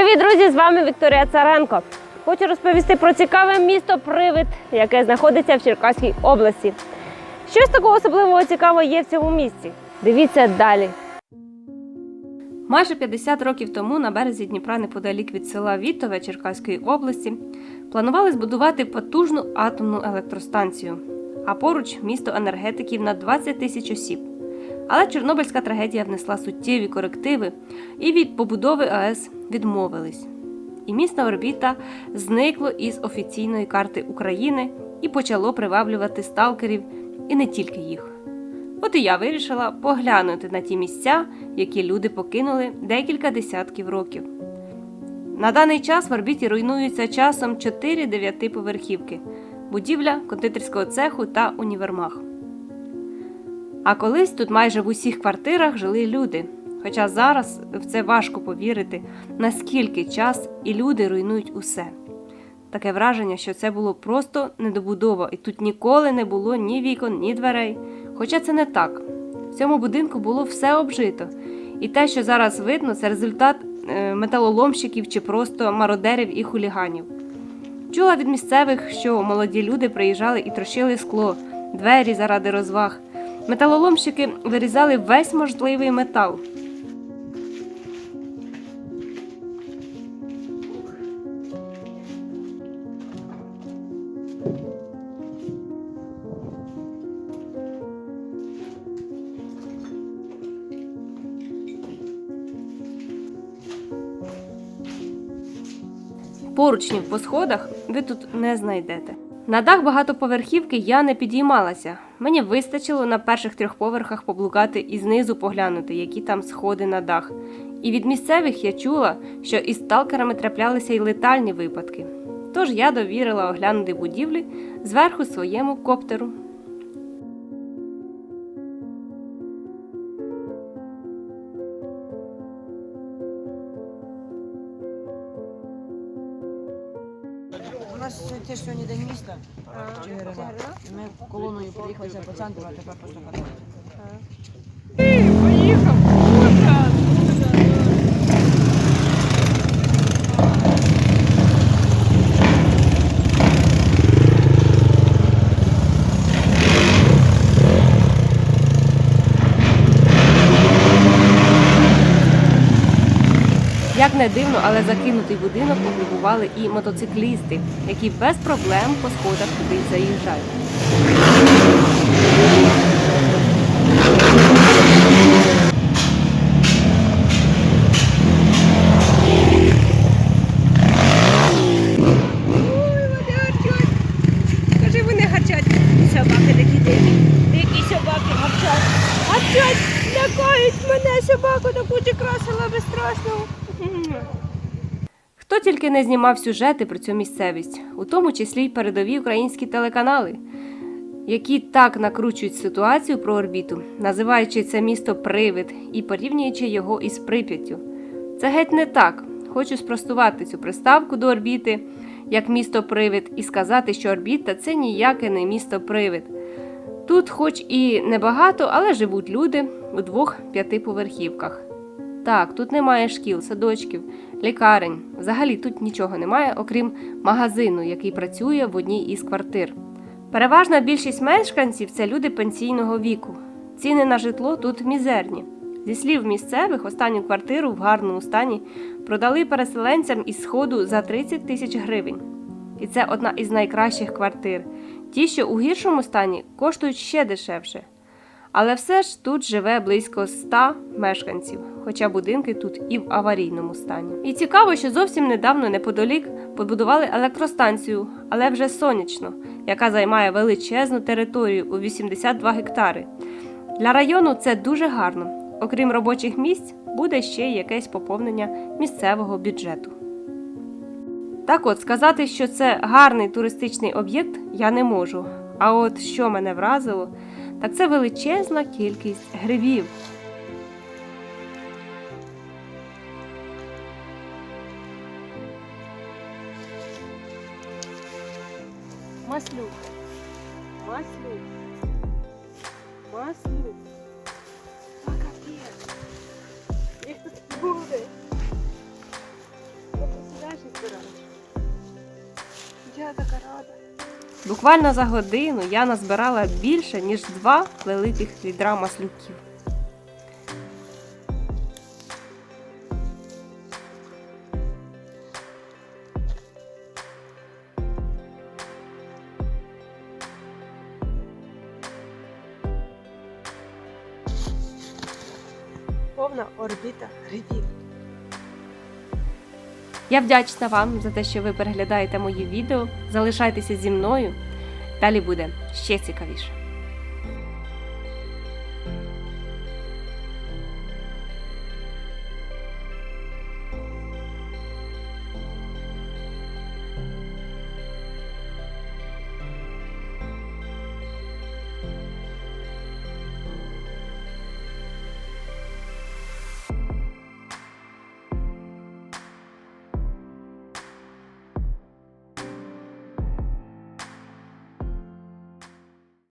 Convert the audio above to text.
Привіт, друзі! З вами Вікторія Царенко. Хочу розповісти про цікаве місто Привид, яке знаходиться в Черкаській області. Щось такого особливого цікавого є в цьому місці. Дивіться далі. Майже 50 років тому на березі Дніпра, неподалік від села Вітове Черкаської області, планували збудувати потужну атомну електростанцію, а поруч місто енергетиків на 20 тисяч осіб. Але Чорнобильська трагедія внесла суттєві корективи, і від побудови АЕС відмовились. І місто орбіта зникло із офіційної карти України і почало приваблювати сталкерів, і не тільки їх. От і я вирішила поглянути на ті місця, які люди покинули декілька десятків років. На даний час в орбіті руйнуються часом 4 дев'ятиповерхівки, будівля кондитерського цеху та універмаг. А колись тут майже в усіх квартирах жили люди. Хоча зараз в це важко повірити, наскільки час і люди руйнують усе. Таке враження, що це було просто недобудова, і тут ніколи не було ні вікон, ні дверей. Хоча це не так. В цьому будинку було все обжито. І те, що зараз видно, це результат е, металоломщиків чи просто мародерів і хуліганів. Чула від місцевих, що молоді люди приїжджали і трощили скло, двері заради розваг. Металоломщики вирізали весь можливий метал. Поручнів по сходах ви тут не знайдете. На дах багатоповерхівки я не підіймалася. Мені вистачило на перших трьох поверхах поблукати і знизу поглянути, які там сходи на дах. І від місцевих я чула, що із сталкерами траплялися й летальні випадки. Тож я довірила оглянути будівлі зверху своєму коптеру. Нас теж сьогодні день міста Чигирина. Ми колоною приїхали по центру, а тепер просто катаємо. Як не дивно, але закинутий будинок облюбували і мотоциклісти, які без проблем по сходах туди заїжджають. Скажи, вони гарчать. Собаки такі дикі. Дикі собаки гарчать. Гарчать, лякають мене собаку таку красила безстрашного. Хто тільки не знімав сюжети про цю місцевість, у тому числі й передові українські телеканали, які так накручують ситуацію про орбіту, називаючи це місто привид і порівнюючи його із Прип'яттю. Це геть не так. Хочу спростувати цю приставку до орбіти як місто привид і сказати, що орбіта це ніяке не місто привид. Тут, хоч і небагато, але живуть люди у двох п'ятиповерхівках. Так, тут немає шкіл, садочків, лікарень. Взагалі тут нічого немає, окрім магазину, який працює в одній із квартир. Переважна більшість мешканців це люди пенсійного віку. Ціни на житло тут мізерні. Зі слів місцевих, останню квартиру в гарному стані продали переселенцям із сходу за 30 тисяч гривень. І це одна із найкращих квартир. Ті, що у гіршому стані, коштують ще дешевше. Але все ж тут живе близько 100 мешканців, хоча будинки тут і в аварійному стані. І цікаво, що зовсім недавно неподалік побудували електростанцію, але вже сонячно, яка займає величезну територію у 82 гектари. Для району це дуже гарно. Окрім робочих місць, буде ще й якесь поповнення місцевого бюджету. Так от, сказати, що це гарний туристичний об'єкт, я не можу. А от що мене вразило, так це величезна кількість грибів. Маслюк. Маслюк. Маслюк. Буквально за годину я назбирала більше, ніж два великих відра маслюків. Повна орбіта грибів. Я вдячна вам за те, що ви переглядаєте мої відео. Залишайтеся зі мною. Далі буде ще цікавіше.